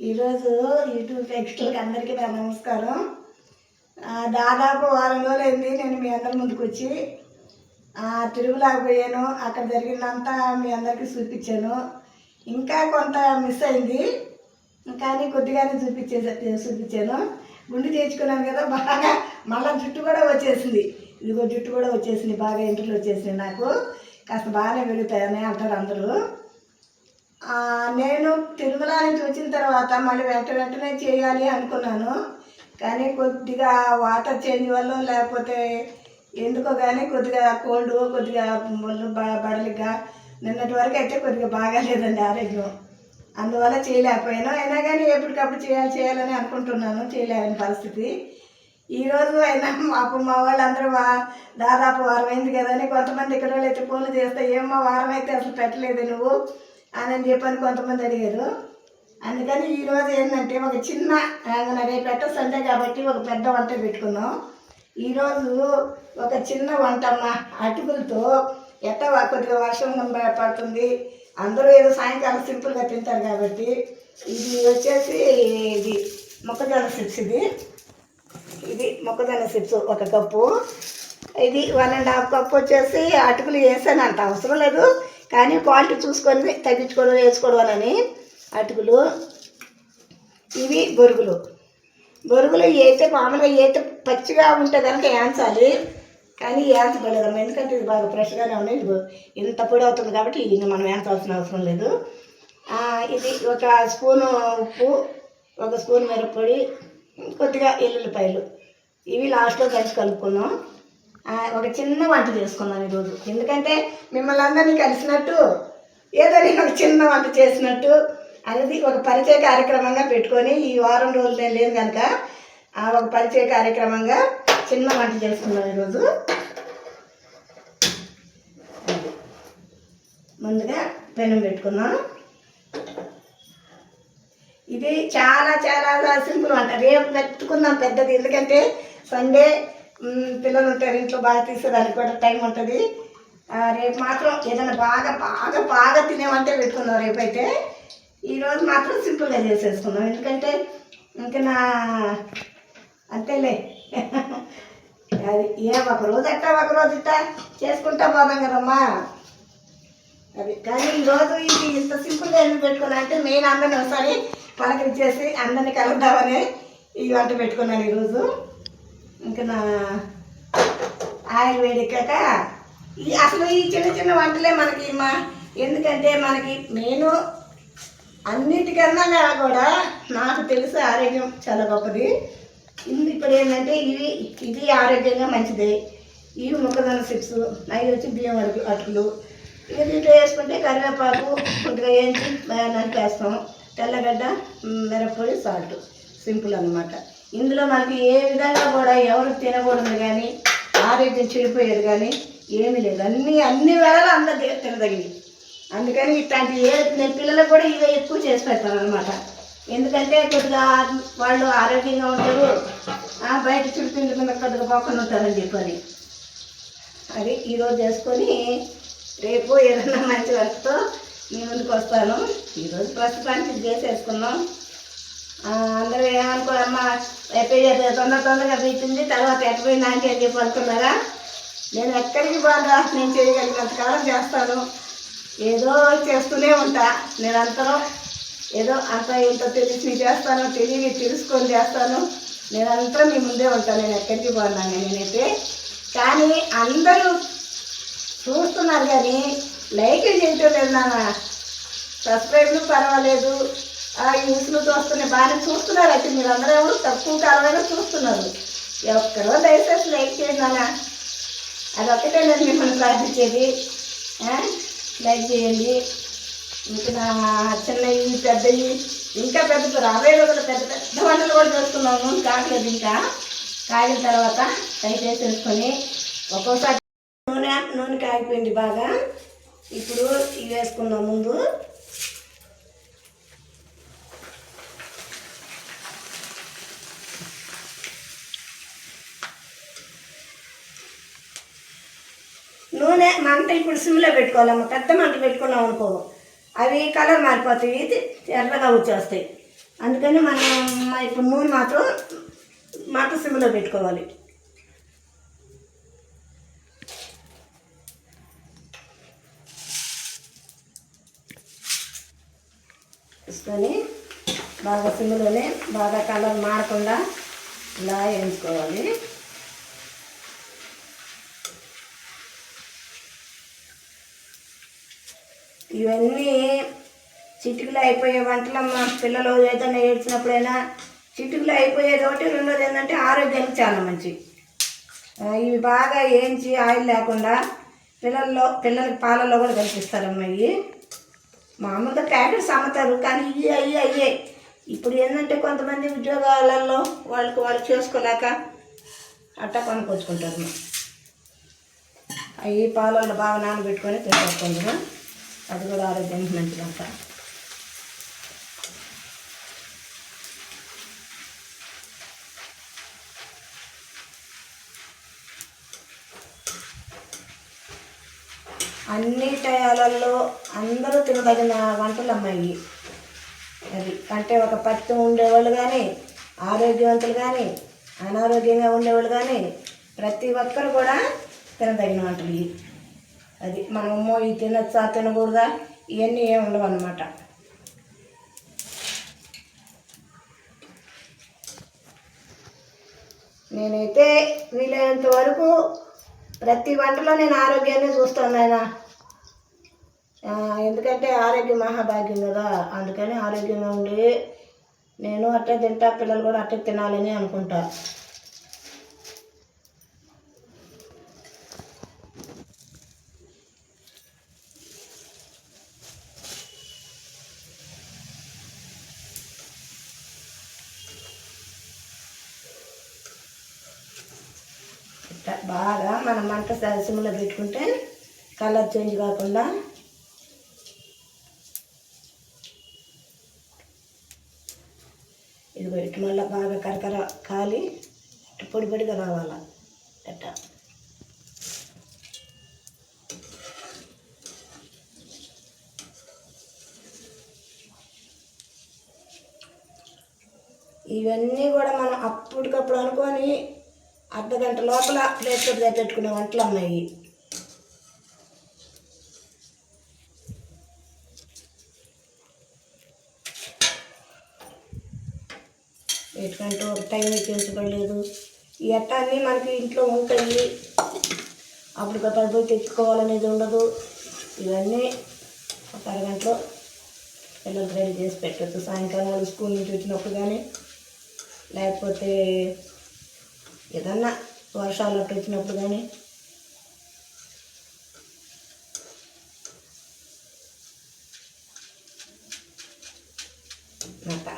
ఈరోజు యూట్యూబ్ ప్రేక్షకులకి అందరికీ నా నమస్కారం. దాదాపు వారం రోజులైంది నేను మీ అందరి ముందుకు వచ్చి తిరుగులాగా పోయాను. అక్కడ జరిగిందంతా మీ అందరికీ చూపించాను. ఇంకా కొంత మిస్ అయింది. కానీ కొద్దిగానే చూపించే చూపించాను. గుండు చేర్చుకున్నాను కదా బాగా మళ్ళీ జుట్టు కూడా వచ్చేసింది. ఇదిగో జుట్టు కూడా వచ్చేసింది బాగా ఇంటర్లో వచ్చేసింది నాకు. కాస్త బాగానే పెరుగుతాయని అంటారు అందరూ. నేను తిరుమల నుంచి వచ్చిన తర్వాత మళ్ళీ వెంట వెంటనే చేయాలి అనుకున్నాను. కానీ కొద్దిగా వాటర్ చేంజ్ వల్ల లేకపోతే ఎందుకో కానీ కొద్దిగా కోల్డ్ కొద్దిగా ఒళ్ళు బ- బడలిగా నిన్నటి వరకు అయితే కొద్దిగా బాగాలేదండి ఆరోగ్యం. అందువల్ల చేయలేకపోయాను. అయినా కానీ ఎప్పటికప్పుడు చేయాలి చేయాలని అనుకుంటున్నాను. చేయలేని పరిస్థితి. ఈరోజు అయినా అప్పుడు మా వాళ్ళందరూ వా దాదాపు వారం అయింది కదా అని కొంతమంది ఇక్కడ వాళ్ళు అయితే ఫోన్లు చేస్తే ఏమో వారం అయితే అసలు పెట్టలేదు నువ్వు? అని అని చెప్పని కొంతమంది అడిగారు. అందుకని ఈరోజు ఏంటంటే ఒక చిన్న రేపు పెట్ట సండే కాబట్టి ఒక పెద్ద వంట పెట్టుకున్నాం. ఈరోజు ఒక చిన్న వంట అమ్మ అటుకులతో ఎట్ట కొద్దిగా వర్షం పడుతుంది. అందరూ ఏదో సాయంకాలం సింపుల్గా తింటారు కాబట్టి ఇది వచ్చేసి ఇది మొక్కజొన్న చిప్స్ ఇది. ఇది మొక్కజొన్న చిప్స్ ఒక కప్పు. ఇది వన్ అండ్ హాఫ్ కప్ వచ్చేసి అటుకులు వేసాను అంత అవసరం లేదు. కానీ క్వాలిటీ చూసుకొని తగ్గించుకోవడం వేసుకోవడం అని అటుకులు. ఇవి బొరుగులు. బొరుగులు అయితే మామూలుగా అయితే పచ్చిగా ఉంటే కనుక ఏంచాలి. కానీ వేయించబడలేదమ్మా ఎందుకంటే ఇది బాగా ఫ్రెష్గానే ఉన్నాయి. ఇది ఇంత పొడి అవుతుంది కాబట్టి ఇది మనం వేయించాల్సిన అవసరం లేదు. ఇది ఒక స్పూను ఉప్పు ఒక స్పూన్ మిరప్పొడి కొద్దిగా ఎల్లుల్లిపాయలు. ఇవి లాస్ట్లో కలిసి కలుపుకున్నాం. ఒక చిన్న వంట చేసుకున్నాను ఈరోజు. ఎందుకంటే మిమ్మల్ని అందరినీ కలిసినట్టు ఏదో నేను ఒక చిన్న వంట చేసినట్టు అనేది ఒక పరిచయ కార్యక్రమంగా పెట్టుకొని ఈ వారం రోజులు నేను లేదు కనుక ఆ ఒక పరిచయ కార్యక్రమంగా చిన్న వంట చేసుకున్నాను ఈరోజు. ముందుగా పెనం పెట్టుకున్నాం ఇది చాలా చాలా సింపుల్ వంట. రేపు పెట్టుకుందాం పెద్దది. ఎందుకంటే సండే పిల్లలు ఉంటారు ఇంట్లో బాగా తీసేదానికి కూడా టైం ఉంటుంది. ఆ, రేపు మాత్రం ఏదైనా బాగా బాగా బాగా తినేమంటే పెట్టుకుందాం రేపైతే. ఈరోజు మాత్రం సింపుల్గా చేసేసుకుందాం. ఎందుకంటే ఇంకా నా అంతేలే. అది ఏ ఒక రోజు అట్టా ఒక రోజు ఇట్టా చేసుకుంటా పోదాం కదమ్మా. అది కానీ ఈరోజు ఇది ఇంత సింపుల్గా ఎందుకు పెట్టుకున్నా అంటే నేను అందరిని ఒకసారి పలకరించేసి అందరిని కలుద్దామని ఈ వంట పెట్టుకున్నాను ఈరోజు ఇంకా నా ఆయిల్ వేడెక్కాక ఈ అసలు ఈ చిన్న చిన్న వంటలే మనకి మా ఎందుకంటే మనకి నేను అన్నిటికన్నా కూడా నాకు తెలుసు ఆరోగ్యం చాలా గొప్పది. ఇది ఇప్పుడు ఏంటంటే ఇవి ఇది ఆరోగ్యంగా మంచిది. ఇవి మొక్కజొన్న చిప్స్ అవి వచ్చి బియ్యం అడుగు అట్లు. ఇక దీంట్లో వేసుకుంటే కరివేపాకు కొద్దిగా వేయించి నలిపేస్తాం తెల్లగడ్డ మ్, మిరప్పొడి సాల్ట్. సింపుల్ అన్నమాట. ఇందులో మనకి ఏ విధంగా కూడా ఎవరు తినకూడదు కానీ ఆరోగ్యం చెడిపోయేది కానీ ఏమీ లేదు. అన్ని అన్ని వేళలు అందరు తినదగినవి. అందుకని ఇట్లాంటి ఏ నేను పిల్లలకు కూడా ఇవే ఎక్కువ చేసి పెడతాను అనమాట ఎందుకంటే కొద్దిగా వాళ్ళు ఆరోగ్యంగా ఉంటారు. బయట చుడుతుండి మీద కొద్దిగా పోకుండా ఉంటారని చెప్పని అది ఈరోజు చేసుకొని రేపు ఏదైనా మంచి వర్క్తో మీ ముందుకు వస్తాను. ఈరోజు ప్రస్తుతానికి చేసేసుకున్నాం. అందరూ ఏమనుకో ఎప్పుడు తొందర తొందరగా పీచింది తర్వాత ఎక్కడైనా అంటే అని చెప్పి అనుకున్నారా నేను ఎక్కడికి బాగా నేను చేయగలిగినంత కాలం చేస్తాను. ఏదో చేస్తూనే ఉంటా. నిరంతరం ఏదో అంత ఇంత తెలిసి చేస్తాను తెలియని తెలుసుకొని చేస్తాను. నిరంతరం మీ ముందే ఉంటాను నేను ఎక్కడికి పోన్నాను నేనైతే. కానీ అందరూ చూస్తున్నారు కానీ లైక్ చేయటం లేదు నాన్న. సబ్స్క్రైబ్లు పర్వాలేదు. ఆ యూస్లు చూస్తున్నాయి బాగానే చూస్తున్నారు. అయితే మీరు అందరూ ఎవరు తక్కువ కాలమైనా చూస్తున్నారు. ఒక్కరో దయచేసి లైక్ చేయండి అది ఒకటే నేను మిమ్మల్ని ప్రార్థించేది. లైక్ చేయండి. ఇంకా నా చిన్నవి పెద్దవి ఇంకా పెద్ద రాబోయే రోజులు పెద్ద పెద్ద వంటలు కూడా చేస్తున్నాము నూనె ఇంకా. కాగిన తర్వాత దయచేసి వేసుకొని ఒక్కోసారి నూనె నూనె కాగిపోయింది బాగా. ఇప్పుడు ఇవి వేసుకుందాం ముందు. నూనె మంట ఇప్పుడు సిమ్లో పెట్టుకోవాలమ్మ. పెద్ద మంట పెట్టుకున్నాం అనుకో అవి కలర్ మారిపోతాయి ఇది ఎర్రగా వచ్చేస్తాయి. అందుకని మనం ఇప్పుడు నూనె మాత్రం మంట సిమ్లో పెట్టుకోవాలి. తీసుకొని బాగా సిమ్లోనే బాగా కలర్ మారకుండా ఇలా వేయించుకోవాలి. ఇవన్నీ చిటికలు అయిపోయే వంటలమ్మ పిల్లలు ఏదైనా ఏడ్చినప్పుడైనా చిటికలు అయిపోయేది ఒకటి రెండోది ఏంటంటే ఆరోగ్యానికి చాలా మంచి ఇవి బాగా వేయించి ఆయిల్ లేకుండా పిల్లల్లో పిల్లలకి పాలల్లో కూడా కల్పిస్తారమ్మ ఇవి. మామూలుగా ప్యాకెట్స్ అమ్ముతారు కానీ ఇవి అయ్యి అయ్యే ఇప్పుడు ఏంటంటే కొంతమంది ఉద్యోగాలలో వాళ్ళకి వాళ్ళు చేసుకోలేక అట్టా కొనుక్కొచ్చుకుంటారు. అవి పాలల్లో బాగా నానబెట్టుకొని తింటారు అది కూడా ఆరోగ్యానికి మంచిదంట అన్ని టయాలలో అందరూ తినదగిన వంటలు అమ్మాయి. అది అంటే ఒక పత్తి ఉండేవాళ్ళు కానీ ఆరోగ్యవంతులు కానీ అనారోగ్యంగా ఉండేవాళ్ళు కానీ ప్రతి ఒక్కరు కూడా తినదగిన వంటలు ఇవి. అది మనము అమ్మో ఇవి తినచ్చా తినకూడదా? ఇవన్నీ ఏమి ఉండవన్నమాట నేనైతే వీలైనంత వరకు ప్రతి వంటలో నేను ఆరోగ్యాన్ని చూస్తాను నాయన. ఎందుకంటే ఆరోగ్యం మహాభాగ్యం కదా. అందుకని ఆరోగ్యంగా ఉండి నేను అట్టే తింటా పిల్లలు కూడా అట్టే తినాలని అనుకుంటా. బాగా మనం మంట సిమ్లో పెట్టుకుంటే కలర్ చేంజ్ కాకుండా ఇది పెట్టి మళ్ళీ బాగా కరకర కాలి పొడి పొడిగా రావాల? ఎట్ట ఇవన్నీ కూడా మనం అప్పటికప్పుడు అనుకొని అర్ధ గంట లోపల ప్లేట్లో పెట్టుకునే వంటలు ఉన్నాయి. ఎటువంటి ఒక టైం ఎక్కించబడలేదు ఈ అట్ట అన్నీ మనకి ఇంట్లో ఉంటాయి అప్పటికప్పుడు పోయి తెచ్చుకోవాలనేది ఉండదు. ఇవన్నీ ఒక అరగంటలో పిల్లలు రెడీ చేసి పెట్టచ్చు. సాయంకాలం వాళ్ళు స్కూల్ నుంచి వచ్చినప్పుడు కానీ లేకపోతే ఏదన్నా వర్షాలు అట్టు వచ్చినప్పుడు కానీ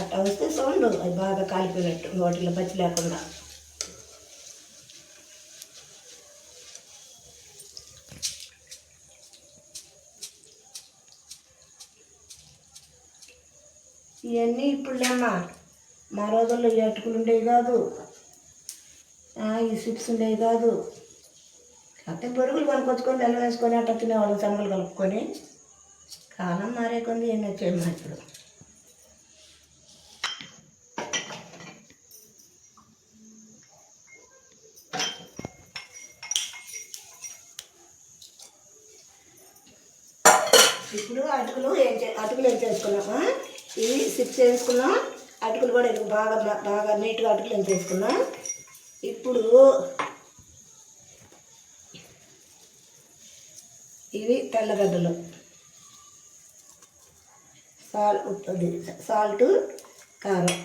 అట్లా వస్తే సౌండ్ అది బాగా కాలిపోయినట్టు నోటిలో పచ్చి లేకుండా. ఇవన్నీ ఇప్పుడులేమ్మా మా రోజుల్లో ఈ అటుకులు ఉండేవి కాదు. ఈ స్విప్స్ ఉండేవి కాదు. కాకపోతే పొరుగులు కొనుక్కొచ్చుకొని నెల వేసుకొని అట్ట తినేవాళ్ళు సమ్మలు కలుపుకొని. కాలం మారే కొంది ఏం వచ్చాయి మా ఇప్పుడు. ఇప్పుడు అటుకులు ఏం చే అటుకులు ఏం చేసుకున్నామా ఇవి సిప్స్ వేసుకున్నాం అటుకులు కూడా ఇది బాగా బాగా నీట్గా అటుకులు ఏం చేసుకున్నాం? ఇప్పుడు ఇవి తెల్లగడ్డలు. సాల్ సాల్ట్ కారం.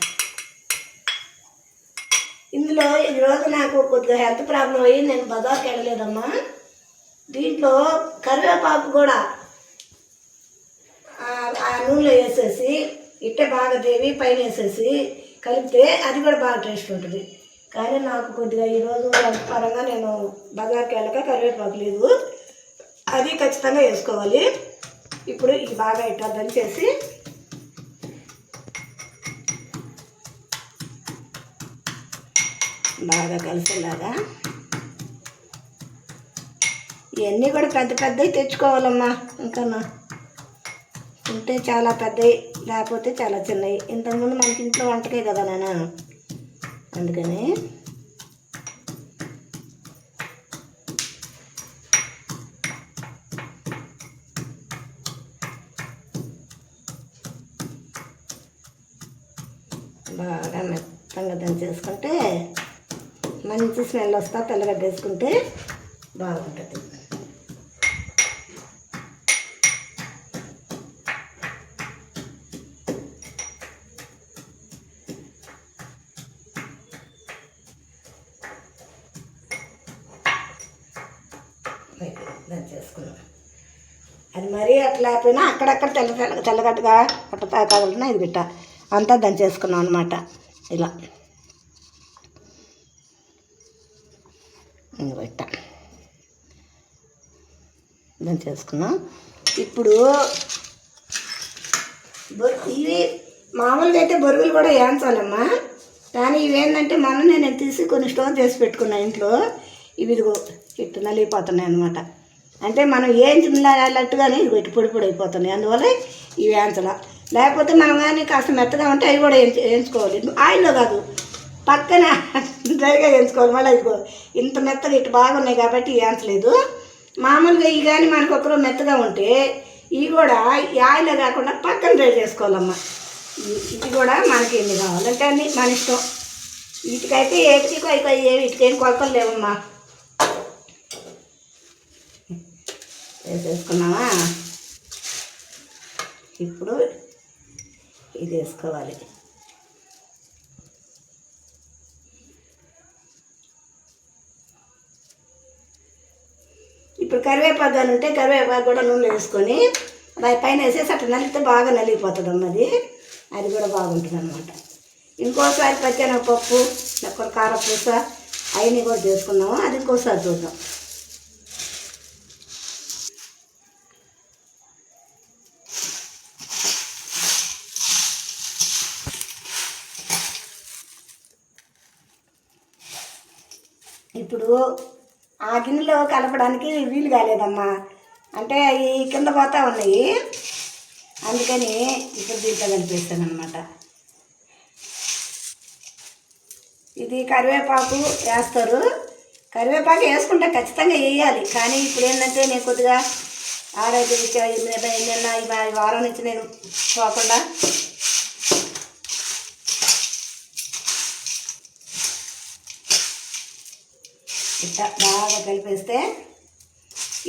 ఇందులో ఈరోజు నాకు కొద్దిగా హెల్త్ ప్రాబ్లం అయ్యి నేను బజార్కి వెళ్ళలేదమ్మా. దీంట్లో కరివేపాకు కూడా ఆ- ఆ నూనెలో వేసేసి ఇట్టే బాగా దేవి పైన వేసేసి కలిపితే అది కూడా బాగా టేస్ట్ ఉంటుంది. కానీ నాకు కొద్దిగా ఈరోజు పరంగా నేను బజార్కి వెళ్ళక కరివేపాకు లేదు. అది ఖచ్చితంగా వేసుకోవాలి. ఇప్పుడు ఇది బాగా ఇట్లా దంచేసి బాగా కలిసేలాగా ఇవన్నీ కూడా పెద్ద పెద్దవి తెచ్చుకోవాలమ్మా. ఇంకా ఉంటే చాలా పెద్దవి లేకపోతే చాలా చిన్నవి. ఇంతకుముందు మనకి ఇంట్లో వంటకే కదా నాన్న. అందుకని బాగా మెత్తంగా దంచేసుకుంటే మంచి స్మెల్ వస్తా తెల్లగడ్డ వేసుకుంటే బాగుంటుంది. దంచేసుకున్నాం అది మరీ అట్లా అయిపోయినా అక్కడక్కడ తెల్ల తెల్ల తెల్లగట్టుగా అట్ట తాకాలన్నా ఇది బిట్ట అంతా దంచేసుకున్నాం అనమాట ఇలా. ఇంక బిట్ట దంచేసుకున్నాం ఇప్పుడు ఇవి మామూలుగా అయితే బొరుగులు కూడా వేయించాలమ్మా కానీ ఇవేంటంటే మొన్న నేను తీసి కొన్ని స్టోర్ చేసి పెట్టుకున్నా ఇంట్లో. ఇవి ఇదిగో ఇట్టు నలిగిపోతున్నాయి అనమాట అంటే మనం వేయించినట్టుగానే ఇది ఇటు పొడి పొడి అయిపోతున్నాయి. అందువల్ల ఇవి వేయించాల. లేకపోతే మనం కానీ కాస్త మెత్తగా ఉంటే అవి కూడా వేయించు వేయించుకోవాలి. ఆయిల్లో కాదు. పక్కన డ్రైగా వేయించుకోవాలి. మళ్ళీ ఇదిగో ఇంత మెత్తగా ఇటు బాగున్నాయి కాబట్టి వేయించలేదు. మామూలుగా ఇవి కానీ మనకు ఒకరు మెత్తగా ఉంటే ఇవి కూడా ఈ ఆయిల్లో కాకుండా పక్కన డ్రై చేసుకోవాలమ్మా. ఇది కూడా మనకి ఎన్ని కావాలంటే అన్ని మన ఇష్టం. వీటికైతే ఏటికి కొయ్యి కొయ్యి వీటికేం కొలతలు లేవమ్మా. వేసేసుకున్నావా? ఇప్పుడు ఇది వేసుకోవాలి. ఇప్పుడు కరివేపాకు కానీ ఉంటే కరివేపాకు కూడా నూనె వేసుకొని దాని పైన వేసేసి అట్లా నలిగితే బాగా నలిగిపోతుంది అన్నది అది కూడా బాగుంటుంది అనమాట ఇంకోసారి పచ్చెనగపప్పు లేకపోతే కారపూస అవన్నీ కూడా చేసుకున్నాము అది ఇంకోసారి చూద్దాం. ఇప్పుడు ఆ గిన్నెలో కలపడానికి వీలు కాలేదమ్మా. అంటే అవి కింద పోతా ఉన్నాయి. అందుకని ఇప్పుడు దీంట్లో కలిపేస్తాను అనమాట ఇది కరివేపాకు వేస్తారు. కరివేపాకు వేసుకుంటే ఖచ్చితంగా వేయాలి. కానీ ఇప్పుడు ఏంటంటే నేను కొద్దిగా ఆరోగ్య విషయాలు ఏమైనా నిన్న ఈ ఈ వారం నుంచి నేను పోకుండా ఇట్లా బాగా కలిపేస్తే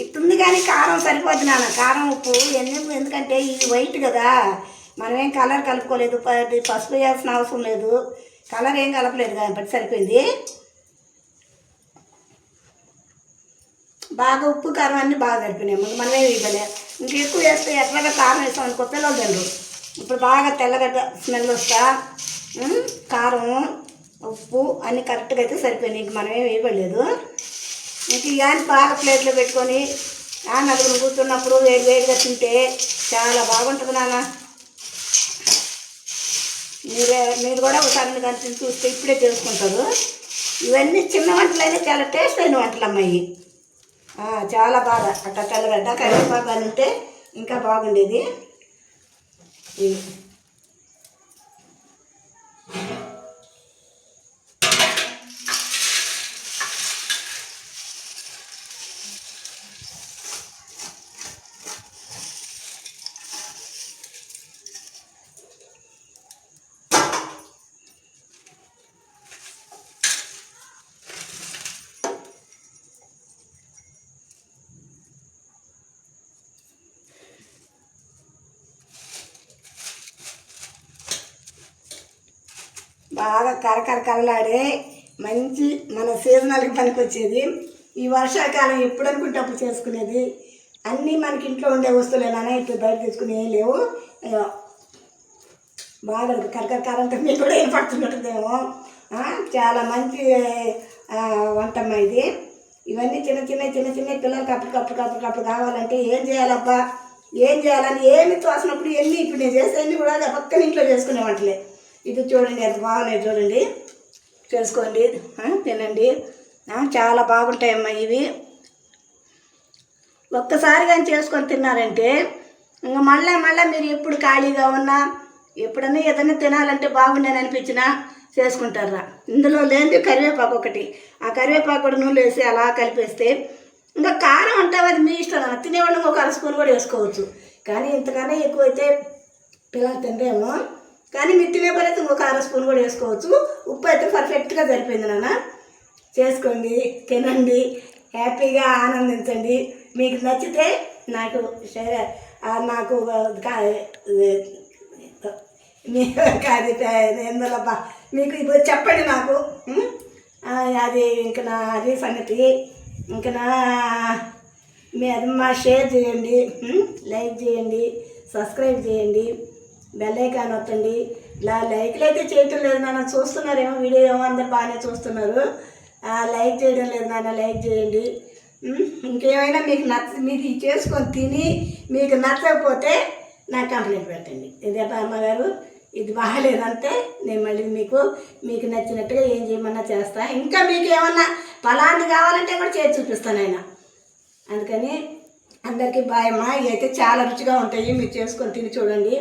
ఇట్టుంది కానీ కారం సరిపోద్ది నాన్న. కారం ఉప్పు ఎందుకు ఎందుకంటే ఇది వైట్ కదా. మనం ఏం కలర్ కలుపుకోలేదు. పసుపు వేయాల్సిన అవసరం లేదు. కలర్ ఏం కలపలేదు కాబట్టి సరిపోయింది. బాగా ఉప్పు కారం అన్నీ బాగా సరిపోయినాయి. ముందు మనమే ఇవ్వలే ఇంక ఎక్కువ వేస్తే ఎట్లాగా కారం వేస్తాం అనుకో పిల్లలు తినరు. ఇప్పుడు బాగా తెల్లగడ్డ స్మెల్ వస్తా. కారం ఉప్పు అన్నీ కరెక్ట్గా అయితే సరిపోయినాయి. ఇంక మనం ఏమి వేయలేదు ఇంక ఇవన్నీ బాగా ప్లేట్లో పెట్టుకొని ఆ నలుగురు కూర్చున్నప్పుడు వేడి వేడిగా తింటే చాలా బాగుంటుంది నాన్న. మీరే మీరు కూడా ఒకసారి కానీ చూస్తే ఇప్పుడే తెలుసుకుంటారు. ఇవన్నీ చిన్న వంటలైనా చాలా టేస్ట్ అయిన వంటలు అమ్మాయి. చాలా బాగా. అట్ట తెల్లగడ్డ కరివేపాకు అని ఉంటే ఇంకా బాగుండేది. బాగా కరకర కరలాడే మంచి మన సీజనల్కి పనికొచ్చేది. ఈ వర్షాకాలం ఎప్పుడు అనుకుంటే అప్పుడు చేసుకునేది. అన్నీ మనకి ఇంట్లో ఉండే వస్తువులేనా ఇట్లా బయట తెచ్చుకునే ఏం లేవు. బాగా కరకర కరంటే మీకు కూడా ఏర్పడుతున్నట్టుదేమో. చాలా మంచి వంటమ్మ ఇది. ఇవన్నీ చిన్న చిన్న చిన్న చిన్న పిల్లలకి అప్పటికప్పుడు అప్పటికప్పుడు కావాలంటే ఏం చేయాలబ్బా? ఏం చేయాలని ఏమి తోసినప్పుడు ఎన్ని ఇప్పుడు నేను చేసేవన్నీ కూడా పక్కన ఇంట్లో చేసుకునే వంటలే. ఇది చూడండి ఎంత బాగున్నాయి చూడండి. చేసుకోండి తినండి. చాలా బాగుంటాయమ్మా ఇవి. ఒక్కసారి కానీ చేసుకొని తిన్నారంటే ఇంకా మళ్ళీ మళ్ళీ మీరు ఎప్పుడు ఖాళీగా ఉన్నా ఎప్పుడన్నా ఏదైనా తినాలంటే బాగుండని అనిపించినా చేసుకుంటారా? ఇందులో లేనిది కరివేపాకు ఒకటి. ఆ కరివేపాకు కూడా నూనె వేసి అలా కలిపేస్తే ఇంకా కారం అంటే అది మీ ఇష్టం అన్న తినేవాళ్ళు ఒక అర స్పూన్ కూడా వేసుకోవచ్చు. కానీ ఇంతకన్నా ఎక్కువైతే పిల్లలు తినరేమో. కానీ మీరు తినే అయితే ఇంకొక అర స్పూన్ కూడా వేసుకోవచ్చు. ఉప్పు అయితే పర్ఫెక్ట్గా సరిపోయింది నాన్న. చేసుకోండి తినండి హ్యాపీగా ఆనందించండి. మీకు నచ్చితే నాకు షేర్ నాకు కాదు మీ మీకు ఇప్పుడు చెప్పండి నాకు అది ఇంక నా అది సంగతి ఇంక నా మీ అది మా షేర్ చేయండి. లైక్ చేయండి సబ్స్క్రైబ్ చేయండి. బెల్ ఐకాన్ ఇలా లైక్లు అయితే చేయటం లేదు నాన్న చూస్తున్నారేమో వీడియో ఏమో అందరు బాగానే చూస్తున్నారు. లైక్ చేయడం లేదు నాన్న లైక్ చేయండి. ఇంకేమైనా మీకు నచ్చ మీరు చేసుకొని తిని మీకు నచ్చకపోతే నాకు కంప్లైంట్ పెట్టండి. ఇదే అమ్మగారు ఇది బాగాలేదంటే నేను మళ్ళీ మీకు మీకు నచ్చినట్టుగా ఏం చేయమన్నా చేస్తా. ఇంకా మీకు ఏమన్నా ఫలాన్ని కావాలంటే కూడా చేసి చూపిస్తాను ఆయన. అందుకని అందరికీ బాయమ్మా అమ్మా ఇవి అయితే చాలా రుచిగా ఉంటాయి. మీరు చేసుకొని తిని చూడండి.